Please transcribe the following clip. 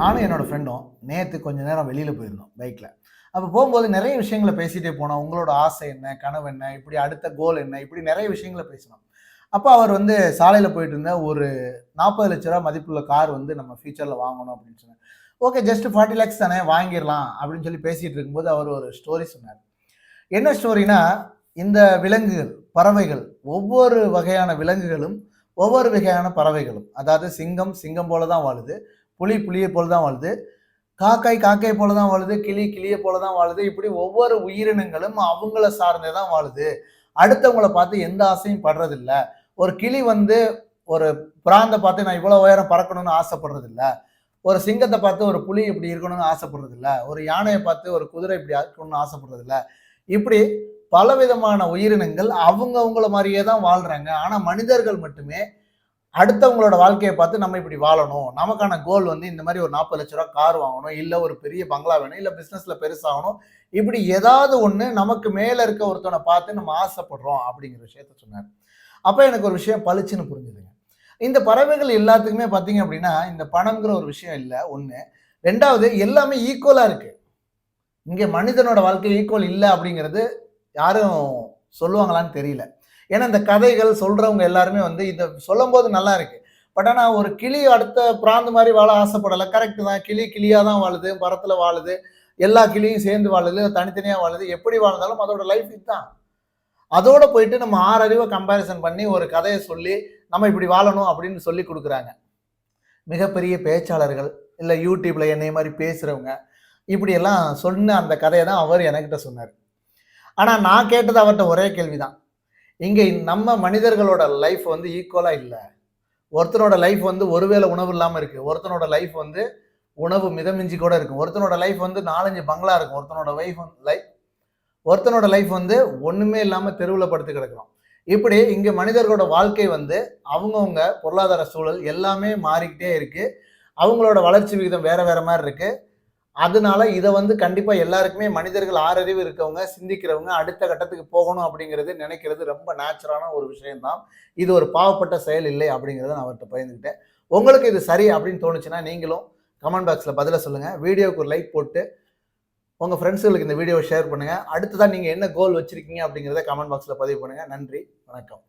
நானும் என்னோட ஃப்ரெண்டும் நேற்று கொஞ்ச நேரம் வெளியில் போயிருந்தோம் பைக்கில் அப்போ போகும்போது நிறைய விஷயங்களை பேசிகிட்டே போனோம். உங்களோட ஆசை என்ன? கனவு என்ன? இப்படி அடுத்த கோல் என்ன? இப்படி நிறைய விஷயங்களை பேசினோம். அப்போ அவர் வந்து சாலையில் போயிட்டு இருந்த ஒரு நாற்பது லட்ச ரூபா மதிப்புள்ள கார் வந்து நம்ம ஃபியூச்சரில் வாங்கணும் அப்படின்னு சொன்னார். ஓகே ஜஸ்ட் ஃபார்ட்டி லேக்ஸ் தானே? வாங்கிடலாம். அப்படின்னு சொல்லி பேசிகிட்டு இருக்கும்போது அவர் ஒரு ஸ்டோரி சொன்னார். என்ன ஸ்டோரினா இந்த விலங்குகள் பறவைகள் ஒவ்வொரு வகையான விலங்குகளும் ஒவ்வொரு வகையான பறவைகளும் அதாவது சிங்கம் சிங்கம் போல தான் வாழுது. புலி புலியை போல தான் வாழுது. காக்காய் காக்கையை போல தான் வாழுது. கிளி கிளியை போல தான் வாழுது. இப்படி ஒவ்வொரு உயிரினங்களும் அவங்கள சார்ந்தே தான் வாழுது. அடுத்தவங்கள பார்த்து எந்த ஆசையும் படுறதில்ல. ஒரு கிளி வந்து ஒரு பிராந்தை பார்த்து நான் இவ்வளோ உயரம் பறக்கணும்னு ஆசைப்படுறதில்ல. ஒரு சிங்கத்தை பார்த்து ஒரு புலி இப்படி இருக்கணும்னு ஆசைப்படுறதில்ல. ஒரு யானையை பார்த்து ஒரு குதிரை இப்படி இருக்கணும்னு ஆசைப்படுறதில்ல. இப்படி பலவிதமான உயிரினங்கள் அவங்கவுங்கள மாதிரியே தான் வாழ்கிறாங்க ஆனால் மனிதர்கள் மட்டுமே அடுத்தவங்களோட வாழ்க்கையை பார்த்து நம்ம இப்படி வாழணும். நமக்கான கோல் வந்து இந்த மாதிரி ஒரு நாற்பது லட்ச ரூபா கார் வாங்கணும் இல்லை ஒரு பெரிய பங்களா வேணும் இல்லை பிஸ்னஸில் பெருசாகணும். இப்படி ஏதாவது ஒன்று நமக்கு மேலே இருக்க ஒருத்தனை பார்த்து நம்ம ஆசைப்படுறோம் அப்படிங்கிற விஷயத்த சொன்னார். அப்போ எனக்கு ஒரு விஷயம் பளிச்சுன்னு புரிஞ்சுதுங்க. இந்த பறவைகள் எல்லாத்துக்குமே பார்த்தீங்க அப்படின்னா இந்த பணம்ங்கிற ஒரு விஷயம் இல்லை ஒன்று ரெண்டாவது எல்லாமே ஈக்குவலாக இருக்குது இங்கே மனிதனோட வாழ்க்கை ஈக்குவல் இல்லை அப்படிங்கிறது யாரும் சொல்லுவாங்களான்னு தெரியல. ஏன்னா இந்த கதைகள் சொல்கிறவங்க எல்லாருமே வந்து இதை சொல்லும்போது நல்லா இருக்குது பட் ஆனால் ஒரு கிளி அடுத்த பிராந்து மாதிரி வாழ ஆசைப்படலை. கரெக்டு தான். கிளி கிளியாக தான் வாழுது. மரத்தில் வாழுது. எல்லா கிளியும் சேர்ந்து வாழுது. தனித்தனியாக வாழுது. எப்படி வாழ்ந்தாலும் அதோட லைஃப் இதுதான். அதோட போயிட்டு நம்ம ஆறறிவை கம்பேரிசன் பண்ணி ஒரு கதையை சொல்லி நம்ம இப்படி வாழணும் அப்படின்னு சொல்லி கொடுக்குறாங்க. மிகப்பெரிய பேச்சாளர்கள் இல்லை யூடியூப்பில் என்னைய மாதிரி பேசுகிறவங்க இப்படியெல்லாம் சொன்ன அந்த கதையை தான் அவர் என்கிட்ட சொன்னார். ஆனால் நான் கேட்டது அவர்கிட்ட ஒரே கேள்வி தான் இங்கே நம்ம மனிதர்களோட லைஃப் வந்து ஈக்குவலாக இல்லை. ஒருத்தனோட லைஃப் வந்து ஒருவேளை உணவு இல்லாமல் இருக்குது ஒருத்தனோட லைஃப் வந்து உணவு மிதமிஞ்சி கூட இருக்கும் ஒருத்தனோட லைஃப் வந்து நாலஞ்சு பங்களா இருக்கும். ஒருத்தனோட லைஃப் லைஃப் ஒருத்தனோட லைஃப் வந்து ஒன்றுமே இல்லாமல் தெருவில் படுத்து கிடக்கிறோம். இப்படி இங்கே மனிதர்களோட வாழ்க்கை வந்து அவங்கவுங்க பொருளாதார சூழல் எல்லாமே மாறிக்கிட்டே இருக்குது அவங்களோட வளர்ச்சி விகிதம் வேறு வேறு மாதிரி இருக்குது அதனால இதை வந்து கண்டிப்பா எல்லாருக்குமே மனிதர்கள் ஆறறிவு இருக்கவங்க சிந்திக்கிறவங்க அடுத்த கட்டத்துக்கு போகணும் அப்படிங்கிறது நினைக்கிறது ரொம்ப நேச்சுரலான ஒரு விஷயம்தான். இது ஒரு பாவப்பட்ட செயல் இல்லை அப்படிங்கிறத நான் அவர்கிட்ட பயந்துக்கிட்டேன் உங்களுக்கு இது சரி அப்படின்னு தோணுச்சுன்னா நீங்களும் கமெண்ட் பாக்ஸில் பதில சொல்லுங்கள் வீடியோவுக்கு ஒரு லைக் போட்டு உங்கள் ஃப்ரெண்ட்ஸுகளுக்கு இந்த வீடியோவை ஷேர் பண்ணுங்கள் அடுத்ததான் நீங்கள் என்ன கோல் வச்சுருக்கீங்க அப்படிங்கிறத கமெண்ட் பாக்ஸில் பதிவு பண்ணுங்கள் நன்றி. வணக்கம்.